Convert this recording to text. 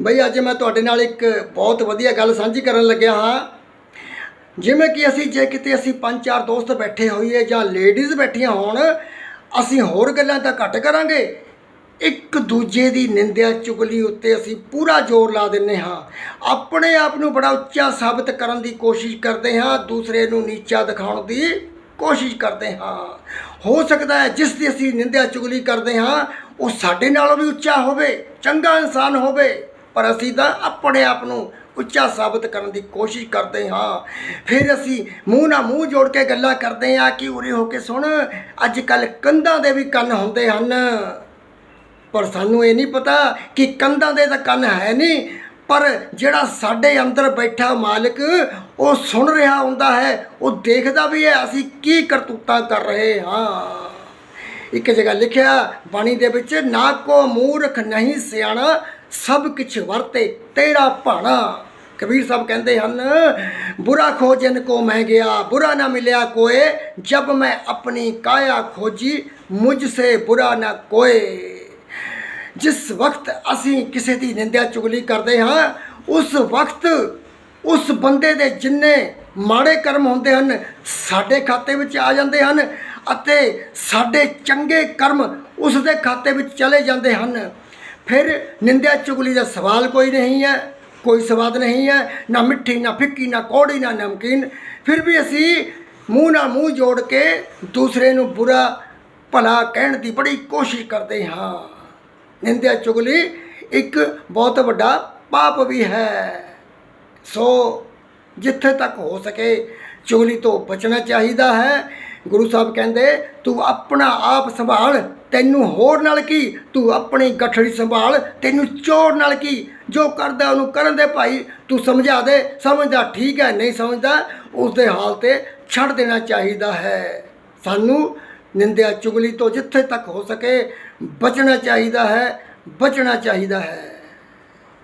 ਬਈ ਅੱਜ ਮੈਂ ਤੁਹਾਡੇ ਨਾਲ ਇੱਕ ਬਹੁਤ ਵਧੀਆ ਗੱਲ ਸਾਂਝੀ ਕਰਨ ਲੱਗਿਆ ਹਾਂ। ਜਿਵੇਂ ਕਿ ਅਸੀਂ ਜੇ ਕਿਤੇ ਅਸੀਂ ਪੰਜ ਚਾਰ ਦੋਸਤ ਬੈਠੇ ਹੋਈਏ ਜਾਂ ਲੇਡੀਜ਼ ਬੈਠੀਆਂ ਹੋਣ, ਅਸੀਂ ਹੋਰ ਗੱਲਾਂ ਤਾਂ ਘੱਟ ਕਰਾਂਗੇ। ਇੱਕ ਦੂਜੇ ਦੀ ਨਿੰਦਿਆ ਚੁਗਲੀ ਉੱਤੇ ਅਸੀਂ ਪੂਰਾ ਜ਼ੋਰ ਲਾ ਦਿੰਨੇ ਹਾਂ। ਆਪਣੇ ਆਪ ਨੂੰ ਬੜਾ ਉੱਚਾ ਸਾਬਤ ਕਰਨ ਦੀ ਕੋਸ਼ਿਸ਼ ਕਰਦੇ ਹਾਂ, ਦੂਸਰੇ ਨੂੰ ਨੀਚਾ ਦਿਖਾਉਣ ਦੀ ਕੋਸ਼ਿਸ਼ ਕਰਦੇ ਹਾਂ। ਹੋ ਸਕਦਾ ਹੈ ਜਿਸ ਦੀ ਅਸੀਂ ਨਿੰਦਿਆ ਚੁਗਲੀ ਕਰਦੇ ਹਾਂ, ਉਹ ਸਾਡੇ ਨਾਲੋਂ ਵੀ ਉੱਚਾ ਹੋਵੇ, ਚੰਗਾ ਇਨਸਾਨ ਹੋਵੇ। ਪਰ ਅਸੀਂ ਤਾਂ ਆਪਣੇ ਆਪ ਨੂੰ ਉੱਚਾ ਸਾਬਤ ਕਰਨ ਦੀ ਕੋਸ਼ਿਸ਼ ਕਰਦੇ ਹਾਂ। ਫਿਰ ਅਸੀਂ ਮੂੰਹ ਨਾਲ ਮੂੰਹ ਜੋੜ ਕੇ ਗੱਲਾਂ ਕਰਦੇ ਹਾਂ ਕਿ ਉਰੇ ਹੋ ਕੇ ਸੁਣ ਅੱਜ ਕੱਲ ਕੰਧਾਂ ਦੇ ਵੀ ਕੰਨ ਹੁੰਦੇ ਹਨ। ਪਰ ਸਾਨੂੰ ਇਹ ਨਹੀਂ ਪਤਾ ਕਿ ਕੰਧਾਂ ਦੇ ਤਾਂ ਕੰਨ ਹੈ ਨਹੀਂ, ਪਰ ਜਿਹੜਾ ਸਾਡੇ ਅੰਦਰ ਬੈਠਾ ਮਾਲਕ ਉਹ ਸੁਣ ਰਿਹਾ ਹੁੰਦਾ ਹੈ, ਉਹ ਦੇਖਦਾ ਵੀ ਹੈ, ਅਸੀਂ ਕੀ ਕਰਤੂਤਾਂ ਕਰ ਰਹੇ ਹਾਂ। ਇੱਕ ਜਗ੍ਹਾ ਲਿਖਿਆ, ਬਾਣੀ ਦੇ ਵਿੱਚ ਨਾ ਕੋ ਮੂਰਖ ਨਹੀਂ ਸਿਆਣਾ ਸਭ ਕੁਛ ਵਰਤੇ, ਤੇਰਾ ਭਾਣਾ। ਕਬੀਰ ਸਾਹਿਬ ਕਹਿੰਦੇ ਹਨ, ਬੁਰਾ ਖੋਜਨ ਕੋ ਮੈਂ ਗਿਆ, ਬੁਰਾ ਨਾ ਮਿਲਿਆ ਕੋਏ, ਜਬ ਮੈਂ ਆਪਣੀ ਕਾਇਆ ਖੋਜੀ, ਮੁਝ ਸੇ ਬੁਰਾ ਨਾ ਕੋਏ। ਜਿਸ ਵਕਤ ਅਸੀਂ ਕਿਸੇ ਦੀ ਨਿੰਦਿਆ ਚੁਗਲੀ ਕਰਦੇ ਹਾਂ, ਉਸ ਵਕਤ ਉਸ ਬੰਦੇ ਦੇ ਜਿੰਨੇ ਮਾੜੇ ਕਰਮ ਹੁੰਦੇ ਹਨ, ਸਾਡੇ ਖਾਤੇ ਵਿੱਚ ਆ ਜਾਂਦੇ ਹਨ ਅਤੇ ਸਾਡੇ ਚੰਗੇ ਕਰਮ ਉਸ ਦੇ ਖਾਤੇ ਵਿੱਚ ਚਲੇ ਜਾਂਦੇ ਹਨ। ਫਿਰ ਨਿੰਦਿਆ ਚੁਗਲੀ ਦਾ ਸਵਾਲ ਕੋਈ ਨਹੀਂ ਹੈ, ਕੋਈ ਸਵਾਦ ਨਹੀਂ ਹੈ, ਨਾ ਮਿੱਠੀ, ਨਾ ਫਿੱਕੀ, ਨਾ ਕੌੜੀ, ਨਾ ਨਮਕੀਨ। ਫਿਰ ਵੀ ਅਸੀਂ ਮੂੰਹ ਨਾਲ ਮੂੰਹ ਜੋੜ ਕੇ ਦੂਸਰੇ ਨੂੰ ਬੁਰਾ ਭਲਾ ਕਹਿਣ ਦੀ ਬੜੀ ਕੋਸ਼ਿਸ਼ ਕਰਦੇ ਹਾਂ। ਨਿੰਦਿਆ ਚੁਗਲੀ ਇੱਕ ਬਹੁਤ ਵੱਡਾ ਪਾਪ ਵੀ ਹੈ। ਸੋ ਜਿੱਥੇ ਤੱਕ ਹੋ ਸਕੇ ਚੁਗਲੀ ਤੋਂ ਬਚਣਾ ਚਾਹੀਦਾ ਹੈ। ਗੁਰੂ ਸਾਹਿਬ ਕਹਿੰਦੇ, ਤੂੰ ਆਪਣਾ ਆਪ ਸੰਭਾਲ, ਤੈਨੂੰ ਹੋਰ ਨਾਲ ਕੀ? ਤੂੰ ਆਪਣੀ ਗਠੜੀ ਸੰਭਾਲ, ਤੈਨੂੰ ਚੋਰ ਨਾਲ ਕੀ? ਜੋ ਕਰਦਾ ਉਹਨੂੰ ਕਰਨ ਦੇ ਭਾਈ, ਤੂੰ ਸਮਝਾ ਦੇ, ਸਮਝਦਾ ਠੀਕ ਹੈ, ਨਹੀਂ ਸਮਝਦਾ ਉਸ ਦੇ ਹਾਲ ਤੇ ਛੱਡ ਦੇਣਾ ਚਾਹੀਦਾ ਹੈ। ਸਾਨੂੰ ਨਿੰਦਿਆ ਚੁਗਲੀ ਤੋਂ ਜਿੱਥੇ ਤੱਕ ਹੋ ਸਕੇ, ਬਚਣਾ ਚਾਹੀਦਾ ਹੈ, ਬਚਣਾ ਚਾਹੀਦਾ ਹੈ।